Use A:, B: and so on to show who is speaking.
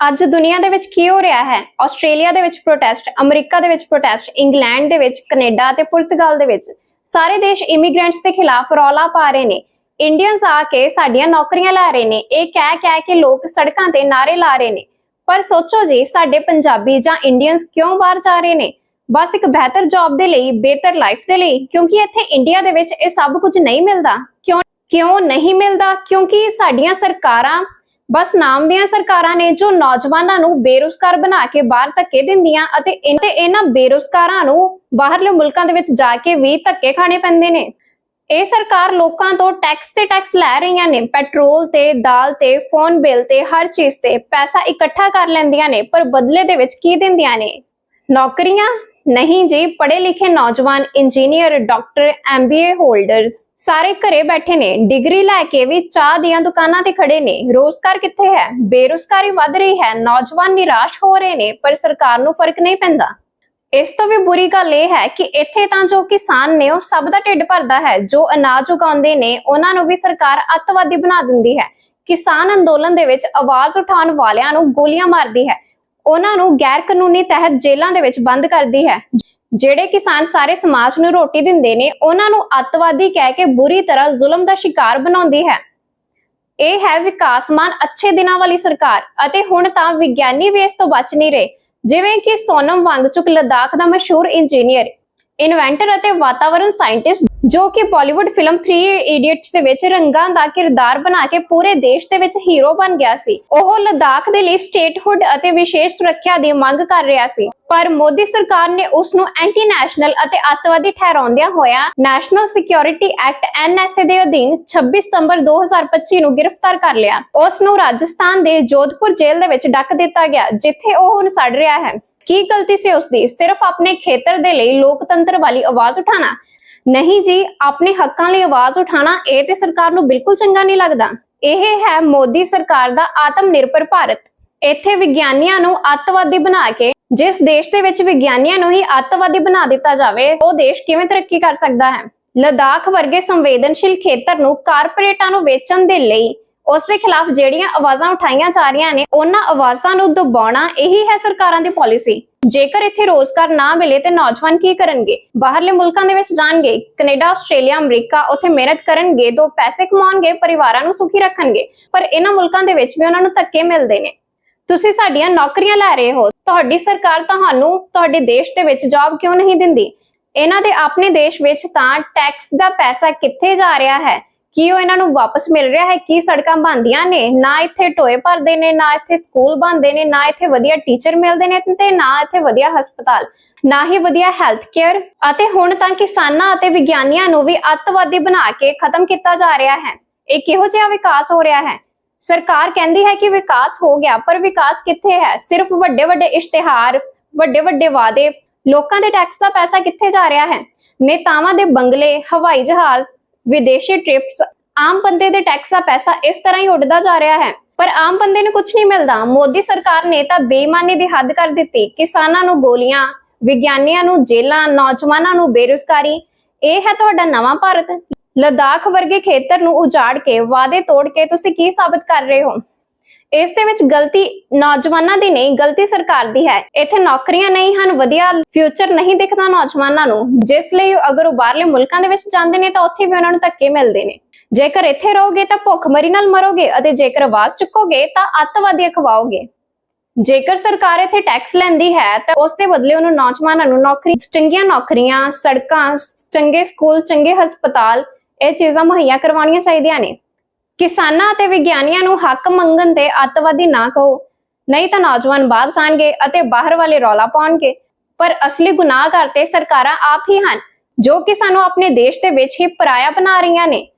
A: ਅੱਜ ਦੁਨੀਆ ਦੇ ਵਿੱਚ ਕੀ ਹੋ ਰਿਹਾ ਹੈ? ਆਸਟ੍ਰੇਲੀਆ ਦੇ ਵਿੱਚ ਪ੍ਰੋਟੈਸਟ ਅਮਰੀਕਾ ਦੇ ਵਿੱਚ ਪ੍ਰੋਟੈਸਟ ਇੰਗਲੈਂਡ ਦੇ ਵਿੱਚ, ਕੈਨੇਡਾ ਤੇ ਪੁਰਤਗਾਲ ਦੇ ਵਿੱਚ। ਸਾਰੇ ਦੇਸ਼ ਇਮੀਗ੍ਰੈਂਟਸ ਦੇ ਖਿਲਾਫ ਰੌਲਾ ਪਾ ਰਹੇ ਨੇ। ਇੰਡੀਅਨਸ ਆ ਕੇ ਸਾਡੀਆਂ ਨੌਕਰੀਆਂ ਲੈ ਰਹੇ ਨੇ। ਇਹ ਕਹਿ ਕਹਿ ਕੇ ਲੋਕ ਸੜਕਾਂ ਤੇ ਨਾਰੇ ਲਾ ਰਹੇ ਨੇ। ਪਰ ਸੋਚੋ ਜੀ, ਸਾਡੇ ਪੰਜਾਬੀ ਜਾਂ ਇੰਡੀਅਨਸ ਕਿਉਂ ਬਾਹਰ ਜਾ ਰਹੇ ਨੇ? ਬਸ ਇੱਕ ਬਿਹਤਰ ਜੌਬ ਦੇ ਲਈ, ਬਿਹਤਰ ਲਾਈਫ ਦੇ ਲਈ, ਕਿਉਂਕਿ ਇੱਥੇ ਇੰਡੀਆ ਦੇ ਵਿੱਚ ਇਹ ਸਭ ਕੁਝ ਨਹੀਂ ਮਿਲਦਾ। ਕਿਉਂ ਕਿਉਂ ਨਹੀਂ ਮਿਲਦਾ? ਕਿਉਂਕਿ ਸਾਡੀਆਂ ਸਰਕਾਰਾਂ ਬਸ ਨਾਮ ਦੀਆਂ ਸਰਕਾਰਾਂ ਨੇ ਜੋ ਨੌਜਵਾਨਾਂ ਨੂੰ ਬੇਰੁਜ਼ਗਾਰ ਬਣਾ ਕੇ ਬਾਹਰ ਧੱਕੇ ਦਿੰਦੀਆਂ ਅਤੇ ਇਹਨਾਂ ਬੇਰੁਜ਼ਗਾਰਾਂ ਨੂੰ ਬਾਹਰਲੇ ਮੁਲਕਾਂ ਦੇ ਵਿੱਚ ਜਾ ਕੇ ਵੀ ਧੱਕੇ ਖਾਣੇ ਪੈਂਦੇ ਨੇ। ਇਹ ਸਰਕਾਰ ਲੋਕਾਂ ਤੋਂ ਟੈਕਸ ਤੇ ਟੈਕਸ ਲੈ ਰਹੀਆਂ ਨੇ। ਪੈਟਰੋਲ ਤੇ, ਦਾਲ ਤੇ, ਫੋਨ ਬਿੱਲ ਤੇ, ਹਰ ਚੀਜ਼ ਤੇ ਪੈਸਾ ਇਕੱਠਾ ਕਰ ਲੈਂਦੀਆਂ ਨੇ, ਪਰ ਬਦਲੇ ਦੇ ਵਿੱਚ ਕੀ ਦਿੰਦੀਆਂ ਨੇ? ਨੌਕਰੀਆਂ? ਨਹੀਂ ਜੀ ਪੜ੍ਹੇ ਲਿਖੇ ਨੌਜਵਾਨ ਇੰਜੀਨੀਅਰ ਡਾਕਟਰ ਐਮਬੀਏ ਹੋਲਡਰਸ ਸਾਰੇ ਘਰੇ ਬੈਠੇ ਨੇ। ਡਿਗਰੀ ਲੈ ਕੇ ਵੀ ਚਾਹ ਦੀਆਂ ਦੁਕਾਨਾਂ ਤੇ ਖੜੇ ਨੇ। ਰੋਜ਼ਗਾਰ ਕਿੱਥੇ ਹੈ? ਬੇਰੁਜ਼ਗਾਰੀ ਵੱਧ ਰਹੀ ਹੈ। ਨੌਜਵਾਨ ਨਿਰਾਸ਼ ਹੋ ਰਹੇ ਨੇ, ਪਰ ਸਰਕਾਰ ਨੂੰ ਫ਼ਰਕ ਨਹੀਂ ਪੈਂਦਾ। ਇਸ ਤੋਂ ਵੀ ਬੁਰੀ ਗੱਲ ਇਹ ਹੈ ਕਿ ਇੱਥੇ ਤਾਂ ਜੋ ਕਿਸਾਨ ਨੇ, ਉਹ ਸਭ ਦਾ ਢਿੱਡ ਭਰਦਾ ਹੈ। ਜੋ ਅਨਾਜ ਉਗਾਉਂਦੇ ਨੇ, ਉਹਨਾਂ ਨੂੰ ਵੀ ਸਰਕਾਰ ਅੱਤਵਾਦੀ ਬਣਾ ਦਿੰਦੀ ਹੈ। ਕਿਸਾਨ ਅੰਦੋਲਨ ਦੇ ਵਿੱਚ ਆਵਾਜ਼ ਉਠਾਉਣ ਵਾਲਿਆਂ ਨੂੰ ਗੋਲੀਆਂ ਮਾਰਦੀ ਹੈ। ਉਹਨਾਂ ਨੂੰ ਗੈਰ ਕਾਨੂੰਨੀ ਤਹਿਤ ਜੇਲ੍ਹਾਂ ਦੇ ਵਿੱਚ ਬੰਦ ਕਰਦੀ ਹੈ। ਜਿਹੜੇ ਕਿਸਾਨ ਸਾਰੇ ਸਮਾਜ ਨੂੰ ਰੋਟੀ ਦਿੰਦੇ ਨੇ, ਉਹਨਾਂ ਨੂੰ ਅੱਤਵਾਦੀ ਕਹਿ ਕੇ ਬੁਰੀ ਤਰ੍ਹਾਂ ਜ਼ੁਲਮ ਦਾ ਸ਼ਿਕਾਰ ਬਣਾਉਂਦੀ ਹੈ। ਇਹ ਹੈ ਵਿਕਾਸਮਾਨ, ਅੱਛੇ ਦਿਨਾਂ ਵਾਲੀ ਸਰਕਾਰ ਅਤੇ ਹੁਣ ਤਾਂ ਵਿਗਿਆਨੀ ਵੀ ਇਸ ਤੋਂ ਬਚ ਨਹੀਂ ਰਹੇ, ਜਿਵੇਂ ਕਿ ਸੋਨਮ ਵਾਂਗਚੁਕ, ਲਦਾਖ ਦਾ ਮਸ਼ਹੂਰ ਇੰਜੀਨੀਅਰ। ਇਨਵੈਂਟਰ ਅਤੇ ਵਾਤਾਵਰਣ ਸਾਇੰਟਿਸਟ ਜੋ ਕਿ ਬਾਲੀਵੁੱਡ ਫਿਲਮ 3 ਇਡੀਅਟਸ ਦੇ ਵਿੱਚ ਰੰਗਾਂ ਦਾ ਕਿਰਦਾਰ ਬਣਾ ਕੇ ਪੂਰੇ ਦੇਸ਼ ਦੇ ਵਿੱਚ ਹੀਰੋ ਬਣ ਗਿਆ ਸੀ। ਉਹ ਲਦਾਖ ਦੇ ਲਈ ਸਟੇਟਹੁੱਡ ਅਤੇ ਵਿਸ਼ੇਸ਼ ਸੁਰੱਖਿਆ ਦੀ ਮੰਗ ਕਰ ਰਿਹਾ ਸੀ। ਪਰ ਮੋਦੀ ਸਰਕਾਰ ਨੇ ਉਸ ਨੂੰ ਐਂਟੀ ਨੈਸ਼ਨਲ ਅਤੇ ਅੱਤਵਾਦੀ ਠਹਿਰਾਉਂਦਿਆਂ ਹੋਇਆ ਨੈਸ਼ਨਲ ਸਿਕਿਉਰਿਟੀ ਐਕਟ ਐਨਐਸਏ ਦੇ ਅਧੀਨ 26 ਸਤੰਬਰ 2025 ਨੂੰ ਗ੍ਰਿਫਤਾਰ ਕਰ ਲਿਆ। ਉਸ ਨੂੰ ਰਾਜਸਥਾਨ ਦੇ ਜੋਧਪੁਰ ਜੇਲ੍ਹ ਦੇ ਵਿੱਚ ਡੱਕ ਦਿੱਤਾ ਗਿਆ, ਜਿੱਥੇ ਉਹ ਹੁਣ ਸੜ ਰਿਹਾ ਹੈ। ਕੀ ਗਲਤੀ ਸੀ ਉਸ ਦੀ ਸਿਰਫ ਆਪਣੇ ਖੇਤਰ ਦੇ ਲਈ ਲੋਕਤੰਤਰ ਵਾਲੀ ਆਵਾਜ਼ ਉਠਾਣਾ ਨਹੀਂ ਜੀ, ਆਪਣੇ ਹੱਕਾਂ ਲਈ ਆਵਾਜ਼ ਉਠਾਣਾ ਇਹ ਤੇ ਸਰਕਾਰ ਨੂੰ ਬਿਲਕੁਲ ਚੰਗਾ ਨਹੀਂ ਲੱਗਦਾ। ਇਹ ਹੈ ਮੋਦੀ ਸਰਕਾਰ ਦਾ ਆਤਮ ਨਿਰਭਰ ਭਾਰਤ। ਇੱਥੇ ਵਿਗਿਆਨੀਆਂ ਨੂੰ ਅੱਤਵਾਦੀ ਬਣਾ ਕੇ, ਜਿਸ ਦੇਸ਼ ਦੇ ਵਿੱਚ ਵਿਗਿਆਨੀਆਂ ਨੂੰ ਹੀ ਅੱਤਵਾਦੀ ਬਣਾ ਦਿੱਤਾ ਜਾਵੇ, ਉਹ ਦੇਸ਼ ਕਿਵੇਂ ਤਰੱਕੀ ਕਰ ਸਕਦਾ ਹੈ? ਲਦਾਖ ਵਰਗੇ ਸੰਵੇਦਨਸ਼ੀਲ ਖੇਤਰ ਨੂੰ ਕਾਰਪੋਰੇਟਾਂ ਨੂੰ ਵੇਚਣ ਦੇ ਲਈ ਉਸ ਦੇ ਖਿਲਾਫ ਜਿਹੜੀਆਂ ਆਵਾਜ਼ਾਂ ਉਠਾਈਆਂ ਜਾ ਰਹੀਆਂ ਨੇ, ਉਹਨਾਂ ਆਵਾਜ਼ਾਂ ਨੂੰ ਦਬਾਉਣਾ ਇਹੀ ਹੈ ਸਰਕਾਰਾਂ ਦੀ ਪਾਲਿਸੀ ਜੇਕਰ ਇੱਥੇ ਰੋਜ਼ਗਾਰ ਨਾ ਮਿਲੇ ਤੇ ਨੌਜਵਾਨ ਕੀ ਕਰਨਗੇ? ਬਾਹਰਲੇ ਮੁਲਕਾਂ ਦੇ ਵਿੱਚ ਜਾਣਗੇ, ਕੈਨੇਡਾ, ਆਸਟ੍ਰੇਲੀਆ, ਅਮਰੀਕਾ ਉੱਥੇ ਮਿਹਨਤ ਕਰਨਗੇ, ਦੋ ਪੈਸੇ ਕਮਾਉਣਗੇ, ਪਰਿਵਾਰਾਂ ਨੂੰ ਸੁਖੀ ਰੱਖਣਗੇ, ਪਰ ਇਹਨਾਂ ਮੁਲਕਾਂ ਦੇ ਵਿੱਚ ਵੀ ਉਹਨਾਂ ਨੂੰ ਧੱਕੇ ਮਿਲਦੇ ਨੇ। ਤੁਸੀਂ ਸਾਡੀਆਂ ਨੌਕਰੀਆਂ ਲੈ ਰਹੇ ਹੋ, ਤੁਹਾਡੀ ਸਰਕਾਰ ਤੁਹਾਨੂੰ ਤੁਹਾਡੇ ਦੇਸ਼ ਦੇ ਵਿੱਚ ਜੌਬ ਕਿਉਂ ਨਹੀਂ ਦਿੰਦੀ? ਇਹਨਾਂ ਦੇ ਆਪਣੇ ਦੇਸ਼ ਵਿੱਚ ਤਾਂ ਟੈਕਸ ਦਾ ਪੈਸਾ ਕਿੱਥੇ ਜਾ ਰਿਹਾ ਹੈ? ਕੀ ਉਹ ਇਹਨਾਂ ਨੂੰ ਵਾਪਸ ਮਿਲ ਰਿਹਾ ਹੈ? ਕੀ ਸੜਕਾਂ ਬਣਦੀਆਂ ਨੇ? ਨਾ ਇੱਥੇ ਟੋਏ ਭਰਦੇ ਨੇ, ਨਾ ਇੱਥੇ ਸਕੂਲ ਬਣਦੇ ਨੇ, ਨਾ ਇੱਥੇ ਵਧੀਆ ਟੀਚਰ ਮਿਲਦੇ ਨੇ ਤੇ ਨਾ ਇੱਥੇ ਵਧੀਆ ਹਸਪਤਾਲ, ਨਾ ਹੀ ਵਧੀਆ ਹੈਲਥ ਕੇਅਰ ਅਤੇ ਹੁਣ ਤਾਂ ਕਿਸਾਨਾਂ ਅਤੇ ਵਿਗਿਆਨੀਆਂ ਨੂੰ ਵੀ ਅੱਤਵਾਦੀ ਬਣਾ ਕੇ ਖਤਮ ਕੀਤਾ ਜਾ ਰਿਹਾ ਹੈ। ਇਹ ਕਿਹੋ ਜਿਹਾ ਵਿਕਾਸ ਹੋ ਰਿਹਾ ਹੈ? ਸਰਕਾਰ ਕਹਿੰਦੀ ਹੈ ਕਿ ਵਿਕਾਸ ਹੋ ਗਿਆ, ਪਰ ਵਿਕਾਸ ਕਿੱਥੇ ਹੈ? ਸਿਰਫ ਵੱਡੇ ਵੱਡੇ ਇਸ਼ਤਿਹਾਰ ਵੱਡੇ ਵੱਡੇ ਵਾਅਦੇ, ਲੋਕਾਂ ਦੇ ਟੈਕਸ ਦਾ ਪੈਸਾ ਕਿੱਥੇ ਜਾ ਰਿਹਾ ਹੈ? ਨੇਤਾਵਾਂ ਦੇ ਬੰਗਲੇ, ਹਵਾਈ ਜਹਾਜ਼ ਵਿਦੇਸ਼ੀ ਟ੍ਰਿਪਸ ਆਮ ਬੰਦੇ ਦੇ ਟੈਕਸ ਦਾ ਪੈਸਾ ਇਸ ਤਰ੍ਹਾਂ ਹੀ ਉੱਡਦਾ ਜਾ ਰਿਹਾ ਹੈ। ਪਰ ਆਮ ਬੰਦੇ ਨੂੰ ਕੁਝ ਨਹੀਂ ਮਿਲਦਾ। ਮੋਦੀ ਸਰਕਾਰ ਨੇ ਤਾਂ ਬੇਈਮਾਨੀ ਦੀ ਹੱਦ ਕਰ ਦਿੱਤੀ। ਕਿਸਾਨਾਂ ਨੂੰ ਗੋਲੀਆਂ, ਵਿਗਿਆਨੀਆਂ ਨੂੰ ਜੇਲਾਂ, ਨੌਜਵਾਨਾਂ ਨੂੰ ਬੇਰੁਜ਼ਗਾਰੀ, ਇਹ ਹੈ ਤੁਹਾਡਾ ਨਵਾਂ ਭਾਰਤ। ਲਦਾਖ ਵਰਗੇ ਖੇਤਰ ਨੂੰ ਉਜਾੜ ਕੇ, ਵਾਅਦੇ ਤੋੜ ਕੇ ਤੁਸੀਂ ਕੀ ਸਾਬਤ ਕਰ ਰਹੇ ਹੋ? ਇਸ ਦੇ ਵਿੱਚ ਗਲਤੀ ਨੌਜਵਾਨਾਂ ਦੀ ਨਹੀਂ, ਗਲਤੀ ਸਰਕਾਰ ਦੀ ਹੈ। ਇੱਥੇ ਨੌਕਰੀਆਂ ਨਹੀਂ ਹਨ, ਵਧੀਆ ਫਿਊਚਰ ਨਹੀਂ ਦਿਖਦਾ ਨੌਜਵਾਨਾਂ ਨੂੰ। ਜਿਸ ਲਈ ਅਗਰ ਉਹ ਬਾਹਰਲੇ ਮੁਲਕਾਂ ਦੇ ਵਿੱਚ ਜਾਂਦੇ ਨੇ ਤਾਂ ਉੱਥੇ ਵੀ ਉਹਨਾਂ ਨੂੰ ਧੱਕੇ ਮਿਲਦੇ ਨੇ। ਜੇਕਰ ਇੱਥੇ ਰਹੋਗੇ ਤਾਂ ਭੁੱਖਮਰੀ ਨਾਲ ਮਰੋਗੇ ਅਤੇ ਜੇਕਰ ਆਵਾਜ਼ ਚੁੱਕੋਗੇ ਤਾਂ ਅੱਤਵਾਦੀ ਅਖਵਾਓਗੇ ਜੇਕਰ ਸਰਕਾਰ ਇੱਥੇ ਟੈਕਸ ਲੈਂਦੀ ਹੈ ਤਾਂ ਉਸ ਦੇ ਬਦਲੇ ਉਹਨੂੰ ਨੌਜਵਾਨਾਂ ਨੂੰ ਨੌਕਰੀ, ਚੰਗੀਆਂ ਨੌਕਰੀਆਂ, ਸੜਕਾਂ, ਚੰਗੇ ਸਕੂਲ, ਚੰਗੇ ਹਸਪਤਾਲ ਇਹ ਚੀਜ਼ਾਂ ਮੁਹੱਈਆ ਕਰਵਾਉਣੀਆਂ ਚਾਹੀਦੀਆਂ ਨੇ। ਕਿਸਾਨਾਂ ਅਤੇ ਵਿਗਿਆਨੀਆਂ ਨੂੰ ਹੱਕ ਮੰਗਣ ਤੇ ਅੱਤਵਾਦੀ ਨਾ ਕਹੋ। ਨਹੀਂ ਤਾਂ ਨੌਜਵਾਨ ਬਾਹਰ ਜਾਣਗੇ ਅਤੇ ਬਾਹਰ ਵਾਲੇ ਰੌਲਾ ਪਾਉਣਗੇ। ਪਰ ਅਸਲੀ ਗੁਨਾਹਗਰ ਤੇ ਸਰਕਾਰਾਂ ਆਪ ਹੀ ਹਨ, ਜੋ ਕਿ ਸਾਨੂੰ ਆਪਣੇ ਦੇਸ਼ ਦੇ ਵਿੱਚ ਹੀ ਪਰਾਇਆ ਬਣਾ ਰਹੀਆਂ ਨੇ।